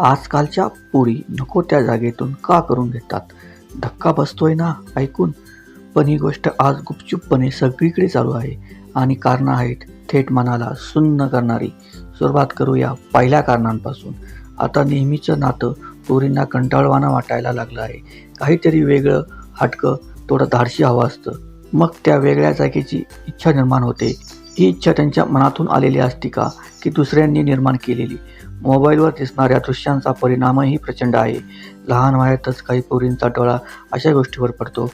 आजकालच्या पोरी नको त्या जागेतून का करून घेतात? धक्का बसतोय ना ऐकून? पण ही गोष्ट आज गुपचूपपणे सगळीकडे चालू आहे आणि कारणं आहेत थेट मनाला सुन्न करणारी. सुरुवात करूया पहिल्या कारणांपासून. आता नेहमीचं नातं पोरींना कंटाळवाणं वाटायला लागलं आहे. काहीतरी वेगळं हटकं थोडं धाडशी हवं असतं. मग त्या वेगळ्या जागेची इच्छा निर्माण होते. ही इच्छा त्यांच्या मनातून आलेली असती का की दुसऱ्यांनी निर्माण केलेली? मोबाईलवर दिसणाऱ्या दृश्यांचा परिणामही प्रचंड आहे. लहान वयातच काही पोरींचा डोळा अशा गोष्टीवर पडतो.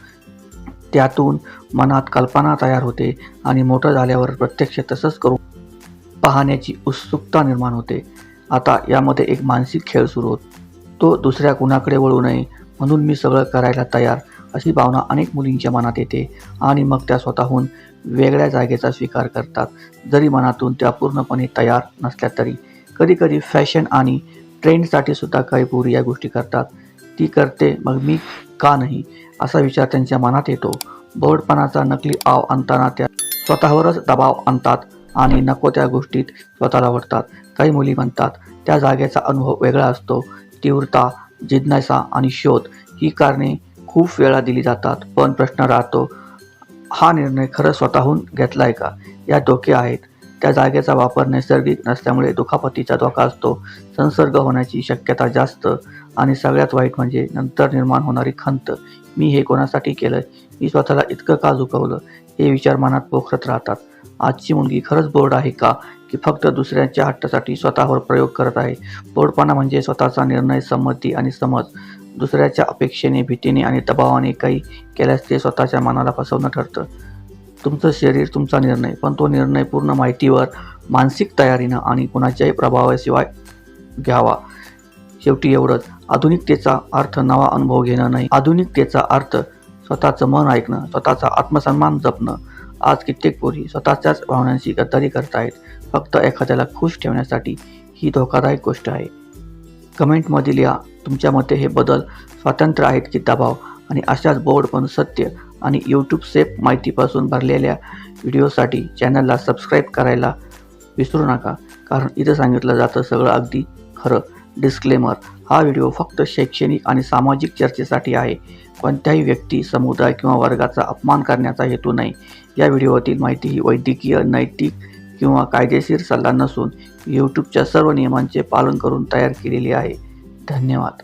त्यातून मनात कल्पना तयार होते आणि मोठं झाल्यावर प्रत्यक्ष तसंच करून पाहण्याची उत्सुकता निर्माण होते. आता यामध्ये एक मानसिक खेळ सुरू होतो. तो दुसऱ्या कुणाकडे वळू नये म्हणून मी सगळं करायला तयार. अशी भावना अनेक मुलींच्या मनात येते आणि मग त्या स्वतःहून वेगळ्या जागेचा स्वीकार करतात. जरी मनातून त्या पूर्णपणे तयार नसल्या तरी. कधीकधी फॅशन आणि ट्रेंडसाठी सुद्धा काही पोरी या गोष्टी करतात. ती करते मग मी का नाही? असा विचार त्यांच्या मनात येतो. बोर्डपणाचा नकली आव आणताना त्या स्वतःवरच दबाव आणतात आणि नको त्या गोष्टीत स्वतःला वाटतात काही मुली म्हणतात त्या जागेचा अनुभव वेगळा असतो. तीव्रता जिज्ञासा आणि शोध ही कारणे खूप वेळा दिली जातात पण प्रश्न राहतो हा निर्णय खरं स्वतःहून घेतलाय का? या धोके आहेत. त्या जागेचा वापर नैसर्गिक नसल्यामुळे दुखापतीचा धोका असतो. संसर्ग होण्याची शक्यता जास्त आणि सगळ्यात वाईट म्हणजे नंतर निर्माण होणारी खंत. मी हे कोणासाठी केलं मी स्वतःला इतकं का झुकवलं? हे विचार मनात पोखरत राहतात. आजची मुलगी खरंच बोर्ड आहे का? की फक्त दुसऱ्यांच्या हट्टासाठी स्वतःवर प्रयोग करत आहे? बोर्डपणा म्हणजे स्वतःचा निर्णय संमती आणि समज. दुसऱ्याच्या अपेक्षेने भीतीने आणि दबावाने काही केल्यास ते स्वतःच्या मनाला फसवणं ठरतं. तुमचं शरीर तुमचा निर्णय पण तो निर्णय पूर्ण माहितीवर मानसिक तयारीनं आणि कुणाच्याही प्रभावाशिवाय घ्यावा. शेवटी एवढंच. आधुनिकतेचा अर्थ नवा अनुभव घेणं नाही. आधुनिकतेचा अर्थ स्वतःचं मन ऐकणं स्वतःचा आत्मसन्मान जपणं. आज कित्येक पोरी स्वतःच्याच भावनांशी गद्दारी करतायत फक्त एखाद्याला खुश ठेवण्यासाठी ही धोकादायक गोष्ट आहे. कमेंटमधील या तुमच्या मते हे बदल स्वातंत्र्य आहेत की दबाव? आणि अशाच बोर्ड पण सत्य आणि यूट्यूब सेफ माहितीपासून भरलेल्या व्हिडिओसाठी चॅनलला सबस्क्राईब करायला विसरू नका. कारण इथं सांगितलं जातं सगळं अगदी खरं. डिस्क्लेमर हा व्हिडिओ फक्त शैक्षणिक आणि सामाजिक चर्चेसाठी आहे. कोणत्याही व्यक्ती समुदाय किंवा वर्गाचा अपमान करण्याचा हेतू नाही. या व्हिडिओतील माहिती ही वैद्यकीय नैतिक किंवा कायदेशीर सल्ला नसून यूट्यूबच्या सर्व नियमांचे पालन करून तयार केलेली आहे. धन्यवाद.